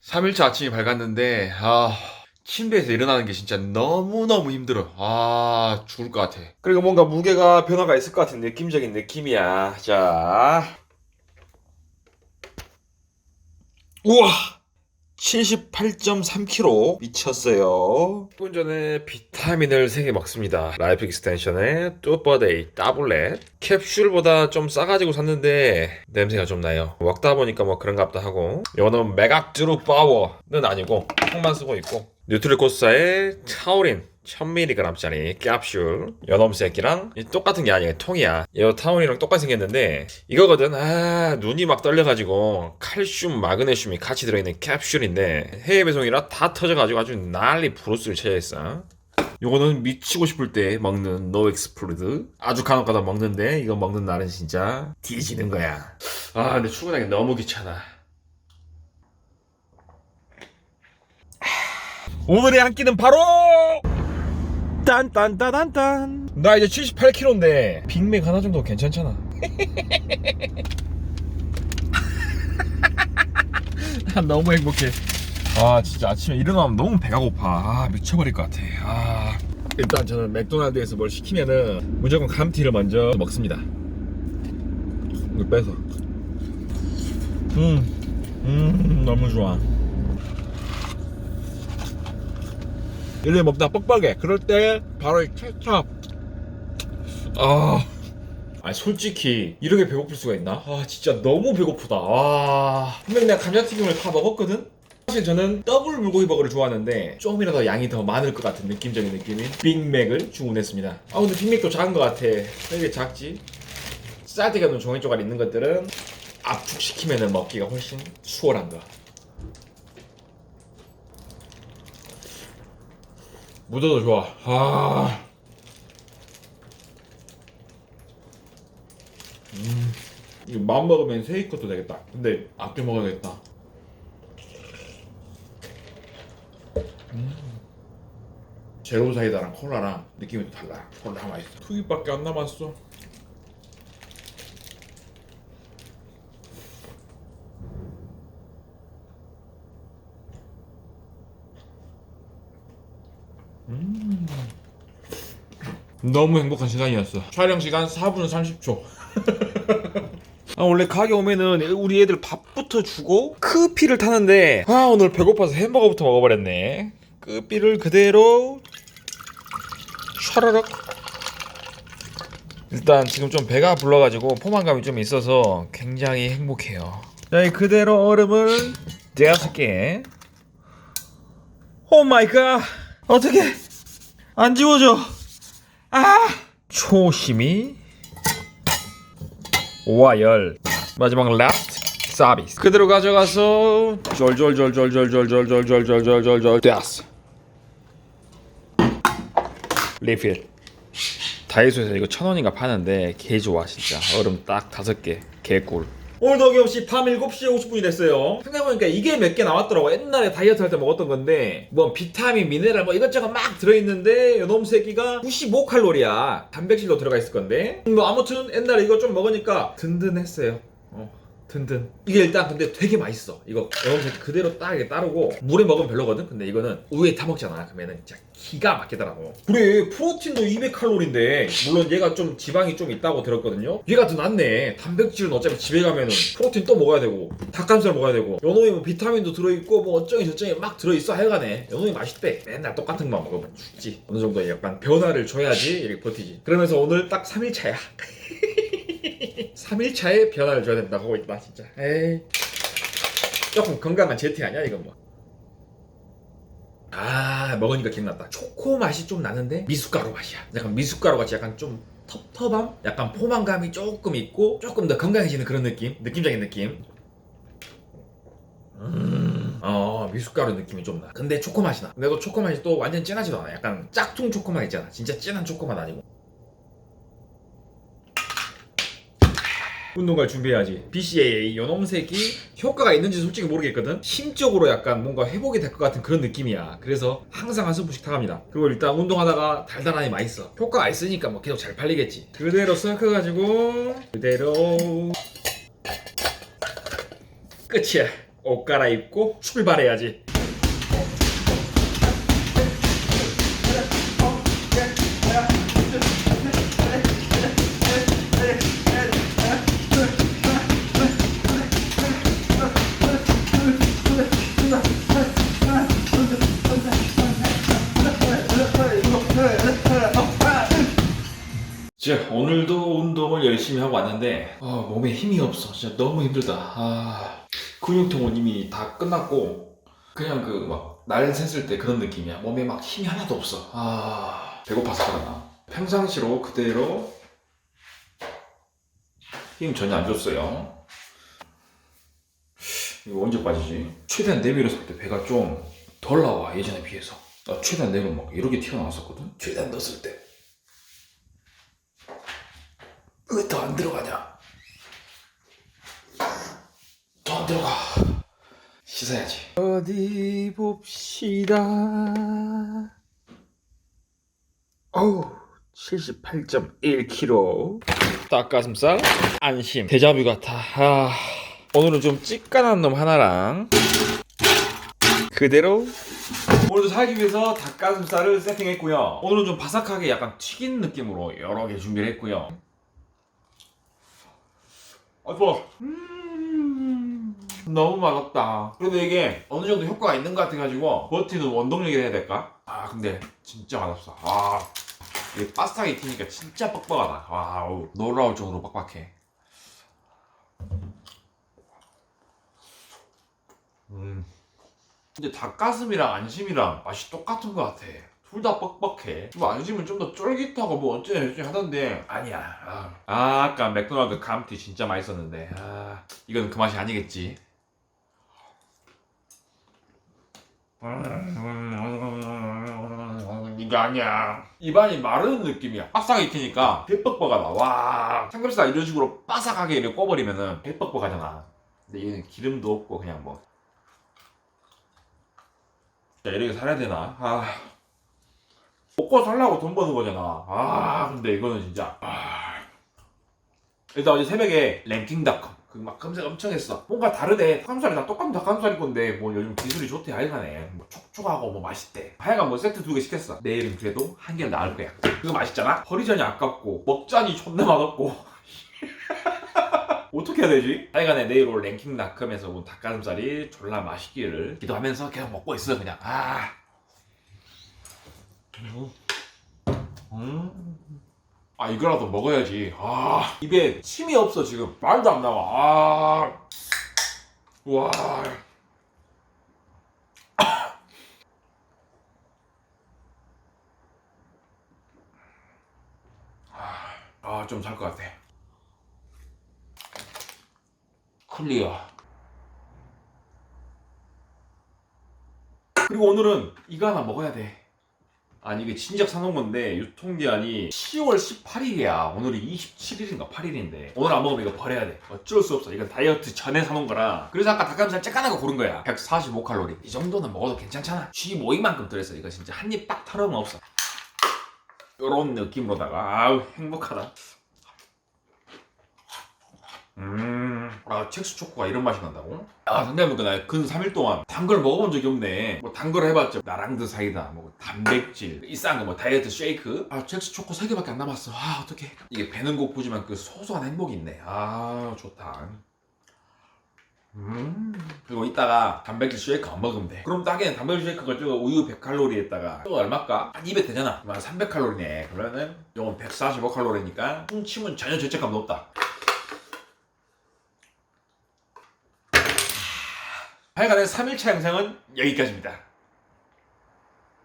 삼일차 아침이 밝았는데 아 침대에서 일어나는 게 진짜 너무너무 힘들어. 아 죽을 것 같아. 그리고 뭔가 무게가 변화가 있을 것 같은 느낌적인 느낌이야. 자. 우와 78.3kg 미쳤어요. 10분 전에 비타민을 3개 먹습니다. 라이프 익스텐션의 뚜버데이 따블렛. 캡슐보다 좀 싸가지고 샀는데 냄새가 좀 나요. 먹다 보니까 뭐 그런가 보다 하고. 이거는 메가트루 파워는 아니고 통만 쓰고 있고. 뉴트리코스의 타우린 1000mg짜리 캡슐. 연엄 새끼랑 이 똑같은 게 아니에요 통이야. 이 타우린이랑 똑같이 생겼는데 이거거든. 아 눈이 막 떨려가지고 칼슘 마그네슘이 같이 들어있는 캡슐인데 해외 배송이라 다 터져가지고 아주 난리 부르스를 쳐야겠어. 요거는 미치고 싶을 때 먹는 노 엑스플루드. 아주 간혹가다 먹는데 이거 먹는 날은 진짜 뒤지는 거야. 아 근데 출근하기 너무 귀찮아. 오늘의 한 끼는 바로 딴딴따단딴. 나 이제 78kg인데 빅맥 하나 정도 괜찮잖아 너무 행복해. 아 진짜 아침에 일어나면 너무 배가 고파. 아 미쳐버릴 것 같아. 아. 일단 저는 맥도날드에서 뭘 시키면은 무조건 감튀를 먼저 먹습니다. 이거 빼서. 음, 음 너무 좋아 이래 먹다 뻑뻑해. 그럴 때 바로 이 케찹. 아. 아니 솔직히 이렇게 배고플 수가 있나? 아 진짜 너무 배고프다. 아 분명히 내가 감자튀김을 다 먹었거든? 사실 저는 더블 불고기 버거를 좋아하는데 조금이라도 양이 더 많을 것 같은 느낌적인 느낌인 빅맥을 주문했습니다. 아 근데 빅맥도 작은 것 같아. 왜 이렇게 작지? 쌀뜨기 없는 종이 쪼가리 있는 것들은 압축시키면 먹기가 훨씬 수월한 거 묻어도 좋아 아 음, 이거 마음 먹으면 세이 것도 되겠다. 근데 아껴 먹어야겠다. 음. 제로 사이다랑 콜라랑 느낌이 또 달라. 콜라 맛있어. 투입밖에 안 남았어. 음. 너무 행복한 시간이었어. 촬영 시간 4분 30초. 아, 원래 가게 오면은 우리 애들 밥부터 주고 크피를 타는데 아 오늘 배고파서 햄버거부터 먹어버렸네 크피를 그대로 샤라락 일단 지금 좀 배가 불러가지고 포만감이 좀 있어서 굉장히 행복해요 자, 이 그대로 얼음을 개. 오 마이 갓. 어떻게 안 지워져? 아! 초심이 와열. 마지막 라스트 서비스 그대로 가져가서 졸졸졸졸졸졸졸졸졸졸졸졸 됐어. 리필. 다이소에서 이거 천 원인가 파는데 개 좋아 진짜. 얼음 딱 다섯 개. 개꿀 오늘도 어김없이 밤 7시 50분이 됐어요. 생각해보니까 이게 몇 개 나왔더라고. 옛날에 다이어트 할 때 먹었던 건데 뭐 비타민, 미네랄 뭐 이것저것 막 들어있는데 요놈 새끼가 95칼로리야. 단백질도 들어가 있을 건데. 뭐 아무튼 옛날에 이거 좀 먹으니까 든든했어요. 어. 든든. 이게 일단 근데 되게 맛있어. 이거 새끼 그대로 딱 이렇게 따르고 물에 먹으면 별로거든. 근데 이거는 우유에 타 먹잖아. 그러면은 진짜 기가 막히더라고. 그래 프로틴도 200칼로리인데 물론 얘가 좀 지방이 좀 있다고 들었거든요. 얘가 더 낫네. 단백질은 어차피 집에 가면은 프로틴 또 먹어야 되고 닭가슴살 먹어야 되고. 요놈이 뭐 비타민도 들어있고 뭐 어쩌니 저쩌니 막 들어있어 하여간에. 요놈이 맛있대. 맨날 똑같은 것만 먹으면 죽지. 어느 정도 약간 변화를 줘야지 이렇게 버티지. 그러면서 오늘 딱 3일 차야 3일차에 변화를 줘야 된다고 하고 있다 진짜 에이 조금 건강한 제티 아니야 이건 뭐 아 먹으니까 기억났다 초코 맛이 좀 나는데 미숫가루 맛이야 약간 미숫가루 같이 약간 좀 텁텁함? 약간 포만감이 조금 있고 조금 더 건강해지는 그런 느낌? 느낌적인 느낌 음, 어 미숫가루 느낌이 좀 나. 근데 초코 맛이 나. 근데 또 초코 맛이 또 완전 진하지도 않아. 약간 짝퉁 초코 맛 있잖아. 진짜 진한 초코 맛 아니고. 운동 갈 준비해야지. BCAA 새끼 효과가 있는지 솔직히 모르겠거든. 심적으로 약간 뭔가 회복이 될 것 같은 그런 느낌이야. 그래서 항상 한 스푼씩 타갑니다. 그리고 일단 운동하다가 달달하니 맛있어. 효과가 있으니까 뭐 계속 잘 팔리겠지. 그대로 섞어가지고 그대로 끝이야. 옷 갈아입고 출발해야지. 자, 오늘도 운동을 열심히 하고 왔는데 아, 몸에 힘이 없어. 진짜 너무 힘들다. 아, 근육통은 이미 다 끝났고 그냥 그 막 날 샜을 때 그런 느낌이야. 몸에 막 힘이 하나도 없어. 아, 배고파서 그러나. 평상시로 그대로 힘 전혀 안 줬어요. 이거 언제 빠지지? 최대한 내밀었을 때 배가 좀 덜 나와 예전에 비해서. 나 최대한 내면 막 이렇게 튀어나왔었거든. 최대한 넣었을 때. 왜 더 안 들어가냐? 더 안 들어가. 씻어야지. 어디 봅시다. 어우, 78.1kg. 닭가슴살 안심. 데자뷰 같아. 아, 오늘은 좀 찌깐한 놈 하나랑 그대로 오늘도 살기 위해서 닭가슴살을 세팅했고요. 오늘은 좀 바삭하게 약간 튀긴 느낌으로 여러 개 준비를 했고요. 아빠 음, 너무 맛없다. 그래도 이게 어느 정도 효과가 있는 것 같아가지고 버티는 원동력이 해야 될까? 아 근데 진짜 맛없어. 아 이게 바스타게 튀니까 진짜 뻑뻑하다. 와우 놀라울 정도로 빡빡해. 음. 근데 닭가슴이랑 안심이랑 맛이 똑같은 것 같아 둘 다 뻑뻑해. 뭐 안심은 좀 더 쫄깃하고 뭐 어쩌네 저쩌네 하던데 아니야. 아, 아, 아 까 맥도날드 감튀 진짜 맛있었는데 아 이건 그 맛이 아니겠지. 이거 아니야. 입안이 마르는 느낌이야. 바삭하게 익히니까 배뻑뻑하다. 와 삼겹살 이런 식으로 바삭하게 이렇게 꺼버리면은 배뻑뻑하잖아. 근데 얘는 기름도 없고 그냥 뭐. 자 이렇게 살아야 되나? 아. 먹고 살라고 돈 버는 거잖아. 아, 근데 이거는 진짜. 아. 일단 어제 새벽에 랭킹닷컴 그 막 검색 엄청 했어. 뭔가 다르대. 닭가슴살이 다 똑같은 닭가슴살일 건데 뭐 요즘 기술이 좋대 하여간에 뭐 촉촉하고 뭐 맛있대. 하여간 뭐 세트 두 개 시켰어. 내일은 그래도 한 개를 나을 거야. 그거 맛있잖아. 버리자니 아깝고 먹자니 존나 맛없고. 어떻게 해야 되지? 하여간에 내일 올 랭킹닷컴에서 온 닭가슴살이 졸라 맛있기를 기도하면서 계속 먹고 있어 그냥. 아. 음. 아 이거라도 먹어야지. 아 입에 침이 없어 지금 말도 안 나와. 아. 와. 아좀 살것 같아. 클리어. 그리고 오늘은 이거 하나 먹어야 돼. 아니 이게 진작 사놓은 건데 유통기한이 10월 18일이야. 오늘이 27일인가 8일인데. 오늘 안 먹으면 이거 버려야 돼. 어쩔 수 없어. 이건 다이어트 전에 사놓은 거라. 그래서 아까 닭가슴살 쬐깐한 거 고른 거야. 145칼로리. 이 정도는 먹어도 괜찮잖아. 쥐 모이만큼 들었어. 이거 진짜 한 입 딱 털으면 없어. 요런 느낌으로다가. 아우 행복하다 음, 아, 첵스 초코가 이런 맛이 난다고? 아, 생각해보니까 나 근 3일 동안 단 걸 먹어본 적이 없네. 뭐, 단 걸 해봤자, 나랑드 사이다, 뭐, 단백질, 이 싼 거, 뭐, 다이어트 쉐이크. 아, 첵스 초코 3개밖에 안 남았어. 아, 어떡해. 이게 배는 고프지만 그 소소한 행복이 있네. 아, 좋다. 음. 그리고 이따가 단백질 쉐이크 안 먹으면 돼. 그럼 딱엔 단백질 쉐이크가 저거 우유 100칼로리에다가 저거 얼마까? 한 200 되잖아. 그러면 300칼로리네. 그러면은 이건 145칼로리니까 훔치면 전혀 죄책감도 없다. 하여간에 3일차 영상은 여기까지입니다.